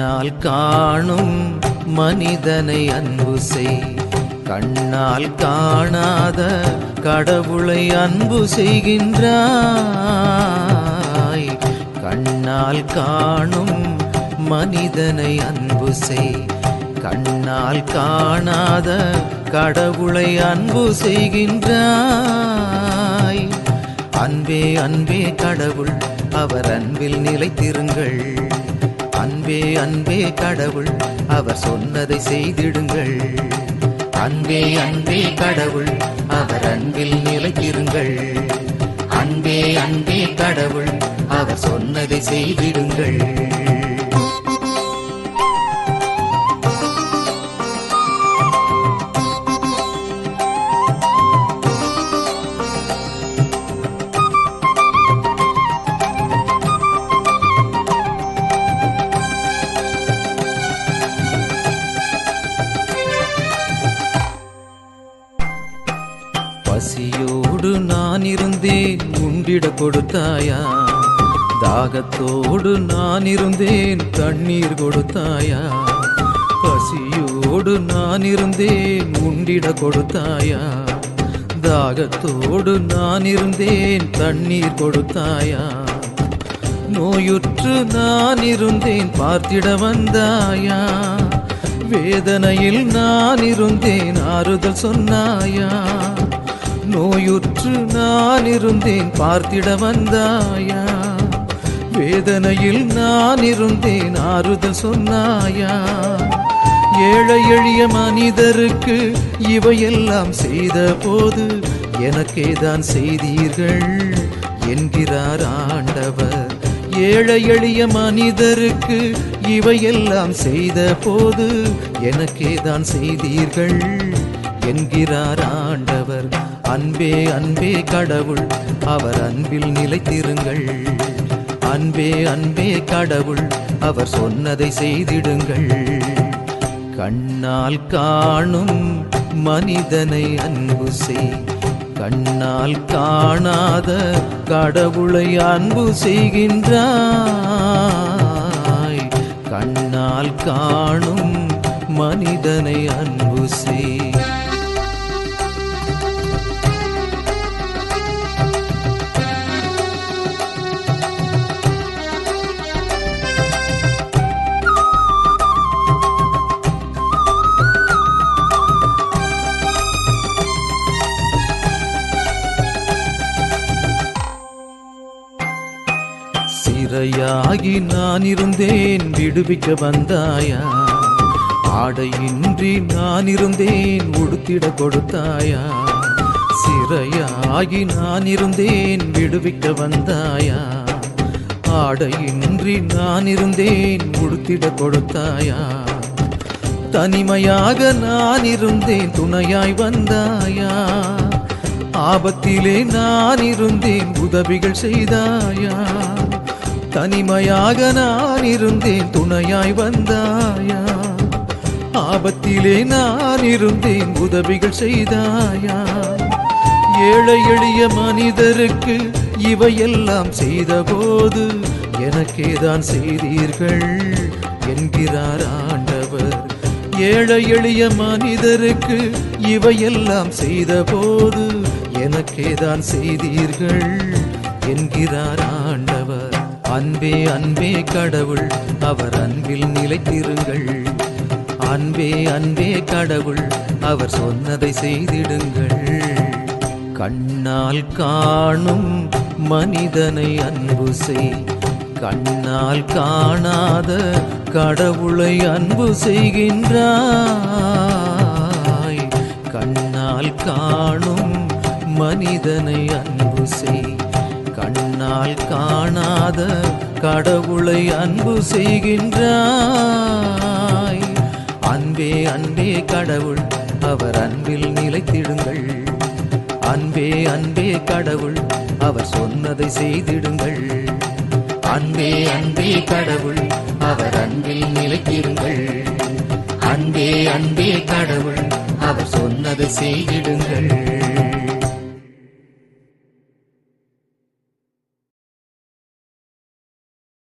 கண்ணால் காணும் மனிதனை அன்பு செய். கண்ணால் காணாத கடவுளை அன்பு செய்கின்றாய். கண்ணால் காணும் மனிதனை அன்பு செய். கண்ணால் காணாத கடவுளை அன்பு செய்கின்றாய். அன்பே அன்பே கடவுள் அவர் அன்பில் நிலைத்திருங்கள். அன்பே அன்பே கடவுள் அவர் சொன்னதை செய்திடுங்கள். அன்பே அன்பே கடவுள் அவர் அன்பில் நிலைத்திருங்கள். அன்பே அன்பே கடவுள் அவர் சொன்னதை செய்திடுங்கள். உண்டிட கொடுத்தாயா தாகத்தோடு நான் இருந்தேன் தண்ணீர் கொடுத்தாயா? பசியோடு நான் இருந்தேன் உண்டிட கொடுத்தாயா? தாகத்தோடு நான் இருந்தேன் தண்ணீர் கொடுத்தாயா? நோயுற்று நான் இருந்தேன் பார்த்திட வந்தாயா? வேதனையில் நான் இருந்தேன் ஆறுதல் சொன்னாயா? நோயுற்று நான் இருந்தேன் பார்த்திட வந்தாயா? வேதனையில் நான் இருந்தேன் ஆறுதல் சொன்னாயா? ஏழை எளிய மனிதருக்கு இவையெல்லாம் செய்த போது எனக்கேதான் செய்தீர்கள் என்கிறார் ஆண்டவர். ஏழை எளிய மனிதருக்கு இவையெல்லாம் செய்த போது எனக்கேதான் செய்தீர்கள் என்கிறார் ஆண்டவர். அன்பே அன்பே கடவுள் அவர் அன்பில் நிலைத்திருங்கள். அன்பே அன்பே கடவுள் அவர் சொன்னதை செய்திடுங்கள். கண்ணால் காணும் மனிதனை அன்பு செய். கண்ணால் காணாத கடவுளை அன்பு செய்கின்றாய். கண்ணால் காணும் மனிதனை அன்பு செய். சிறையாகி நான் இருந்தேன் விடுவிக்க வந்தாயா? ஆடையின்றி நான் இருந்தேன் உடுத்திட கொடுத்தாயா? சிறையாகி நான் இருந்தேன் விடுவிக்க வந்தாயா? ஆடையின்றி நான் இருந்தேன் உடுத்திட கொடுத்தாயா? தனிமையாக நான் இருந்தேன் துணையாய் வந்தாயா? ஆபத்திலே நான் இருந்தேன் உதவிகள் செய்தாயா? தனிமையாக நான் இருந்தேன் துணையாய் வந்தாயா? ஆபத்திலே நான் இருந்தேன் உதவிகள் செய்தாயா? ஏழை எளிய மனிதருக்கு இவையெல்லாம் செய்தபோது எனக்கேதான் செய்தீர்கள் என்கிறார் ஆண்டவர். ஏழை எளிய மனிதருக்கு இவையெல்லாம் செய்தபோது எனக்கேதான் செய்தீர்கள் என்கிறார் ஆண்டவர். அன்பே அன்பே கடவுள் அவர் அன்பில் நிலைத்திருங்கள். அன்பே அன்பே கடவுள் அவர் சொன்னதை செய்திடுங்கள். கண்ணால் காணும் மனிதனை அன்பு செய். கண்ணால் காணாத கடவுளை அன்பு செய்கின்றாய். கண்ணால் காணும் மனிதனை அன்பு செய். கண்ணால் காணாத கடவுளை அன்பு செய்கின்றாய். அன்பே அன்பே கடவுள் அவர் அன்பில் நிலைத்திடுங்கள். அன்பே அன்பே கடவுள் அவர் சொன்னதை செய்திடுங்கள். அன்பே அன்பே கடவுள் அவர் அன்பில் நிலைத்திடுங்கள். அன்பே அன்பே கடவுள் அவர் சொன்னதை செய்திடுங்கள்.